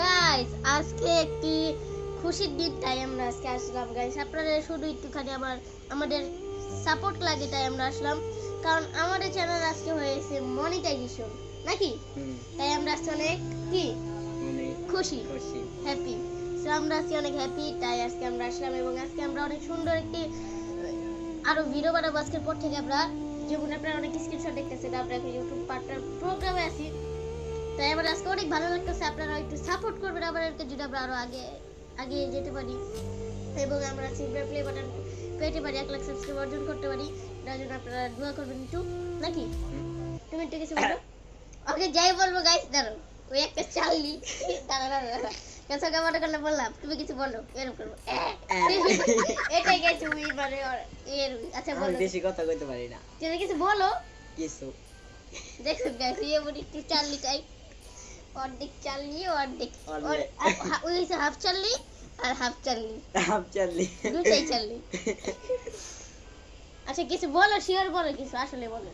Guys আজকে একটি খুশির দিন তাই আমরা আজকে আসলাম গাইস আপনারা শুধু একটুখানি আমার আমাদের সাপোর্ট লাগে তাই আমরা আসলাম। কারণ আমাদের চ্যানেল আজকে হয়েছে মনিটাইজেশন নাকি? তাই আমরা আজকে অনেক কি? খুশি খুশি। হ্যাপি সো আমরা আজকে অনেক হ্যাপি তাই আজকে আমরা আসলাম এবং আজকে আমরা অনেক সুন্দর একটি আরও ভিডিও বানাবো। আজকের পর থেকে আমরা যেমন আপনারা অনেক স্ক্রিনশট দেখতেছেন আমরা এখন ইউটিউব পার্টনার প্রোগ্রামে আছি। তাই আমার আজকে অনেক ভালো লাগতেছে আপনারা একটু সাপোর্ট করবেন আমাদেরকে যদি আমরা আরও আগে আগে যেতে পারি। এবং আমরা সিলভার প্লে বাটন পেতে পারি এক লাখ সাবস্ক্রাইব অর্জন করতে পারি। তার জন্য আপনারা দোয়া করবেন একটু নাকি? তুমি একটু কিছু বলো? ওকে যাই বলব গাইস দাঁড়ো ওই একটা চাললি দাঁড়া দাঁড়া কেসা কেমন করলে বললাম তুমি কিছু বলো এরকম করব। এটাই গেছে উই মানে এর আচ্ছা বলো। বেশি কথা কইতে পারি না। তুমি কিছু বলো? কিছু। দেখছ গাইস এমন একটু চাললি চাই। অর্ধেক চাললি অর্ধেক ওই হচ্ছে হাফ চাললি আর হাফ চাললি হাফ চাললি দুটাই চাললি আচ্ছা কিছু বলো শিওর বলো কিছু আসলে বলো।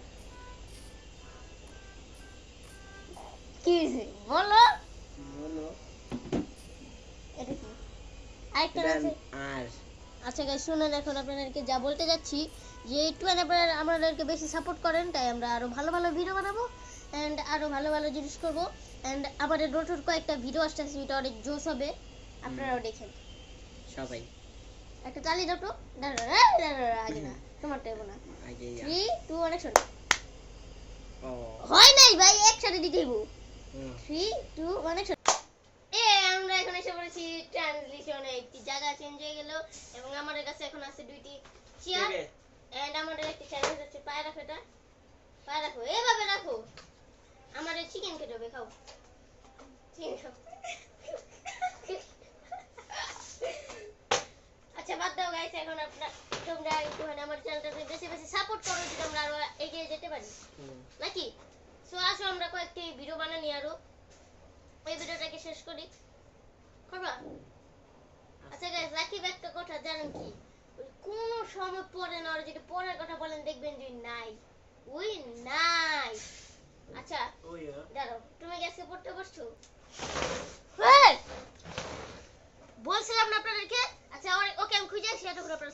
কি হয়েছে? বলো। বলো। এটা কি? আরেকটা আছে। আর। আচ্ছা গাইস শুনুন এখন আপনাদেরকে যা বলতে যাচ্ছি যে একটু আপনারা আমাদেরকে বেশি সাপোর্ট করেন তাই আমরা আরও ভালো ভালো ভিডিও বানাবো। এন্ড আরও ভালো ভালো জিনিস করব। এন্ড আমাদের নতুন কয়েকটা ভিডিও আসছে সেটা অনেক জোস হবে। আপনারাও দেখেন। সবাই। একটা দাও তো। দাঁড়া, দাঁড়া, আগে না তোমার টাইম না। থ্রি টু অনেক শোন হয় নাই ভাই একসাথে দিতে হইব। থ্রি টু অনেক এ আমরা এখন এসে পড়েছি ট্রানজিশনে একটি জায়গা চেঞ্জ হয়ে গেল এবং আমাদের কাছে এখন আছে দুইটি চেয়ার এন্ড আমাদের একটি চ্যালেঞ্জ হচ্ছে পায়ে রাখো এটা। পায়ে রাখো এভাবে রাখো। খাও খাও আচ্ছা বাদ দাও গাইস এখন আপনার তোমরা একটুখানি আমার চ্যানেলটাকে বেশি বেশি সাপোর্ট করো যদি আমরা আরও এগিয়ে যেতে পারি। নাকি? সো আসো আমরা কয়েকটি ভিডিও বানানি আরও। এই ভিডিওটাকে শেষ করি। করবা? আচ্ছা গাইস রাকিব একটা কথা জানেন কি? ওই কোন সময় পড়ে না ওরা যদি পড়ার কথা বলেন দেখবেন যে নাই। ওই নাই। আচ্ছা। oh, দাঁড়াও তুমি আজকে পড়তে বসছো? বলছিলাম না আপনাদেরকে? আচ্ছা ওকে আমি খুঁজে আসি এতক্ষণ আপনার